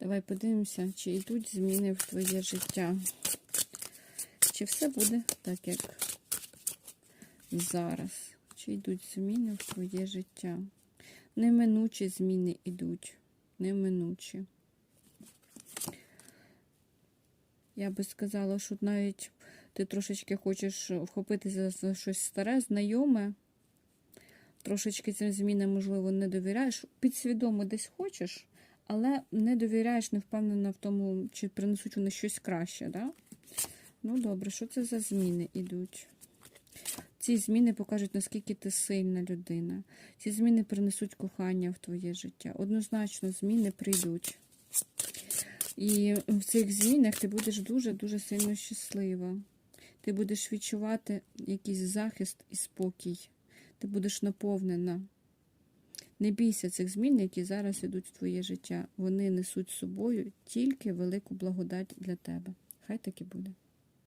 Давай подивимося, чи йдуть зміни в твоє життя. Чи все буде так, як зараз? Чи йдуть зміни в твоє життя? Неминучі зміни йдуть. Неминучі. Я би сказала, що навіть ти трошечки хочеш вхопитися за щось старе, знайоме. Трошечки цим змінам, можливо, не довіряєш. Підсвідомо десь хочеш, але не довіряєш, не впевнена в тому, чи принесуть вони щось краще. Да? Ну, добре, що це за зміни йдуть? Ці зміни покажуть, наскільки ти сильна людина. Ці зміни принесуть кохання в твоє життя. Однозначно, зміни прийдуть. І в цих змінах ти будеш дуже-дуже сильно щаслива. Ти будеш відчувати якийсь захист і спокій. Ти будеш наповнена. Не бійся цих змін, які зараз йдуть в твоє життя. Вони несуть з собою тільки велику благодать для тебе. Хай так і буде.